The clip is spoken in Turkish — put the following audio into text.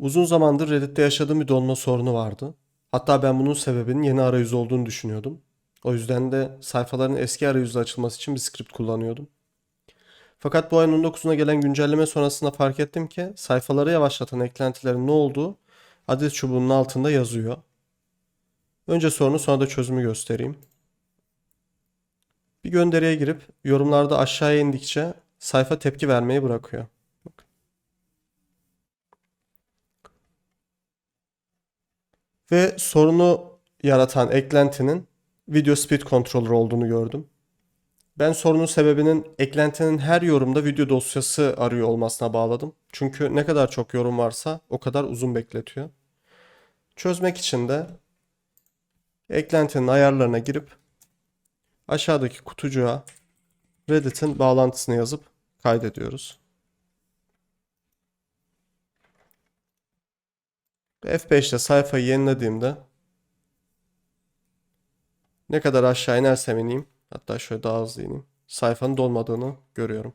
Uzun zamandır Reddit'te yaşadığım bir donma sorunu vardı. Hatta ben bunun sebebinin yeni arayüz olduğunu düşünüyordum. O yüzden de sayfaların eski arayüzle açılması için bir script kullanıyordum. Fakat bu ayın 19'una gelen güncelleme sonrasında fark ettim ki sayfaları yavaşlatan eklentilerin ne olduğu adres çubuğunun altında yazıyor. Önce sorunu sonra da çözümü göstereyim. Bir gönderiye girip yorumlarda aşağıya indikçe sayfa tepki vermeyi bırakıyor. Ve sorunu yaratan eklentinin Video Speed Controller olduğunu gördüm. Ben sorunun sebebinin eklentinin her yorumda video dosyası arıyor olmasına bağladım. Çünkü ne kadar çok yorum varsa o kadar uzun bekletiyor. Çözmek için de eklentinin ayarlarına girip aşağıdaki kutucuğa Reddit'in bağlantısını yazıp kaydediyoruz. F5'te sayfayı yenilediğimde ne kadar aşağı inersem ineyim hatta şöyle daha hızlı ineyim sayfanın dolmadığını görüyorum.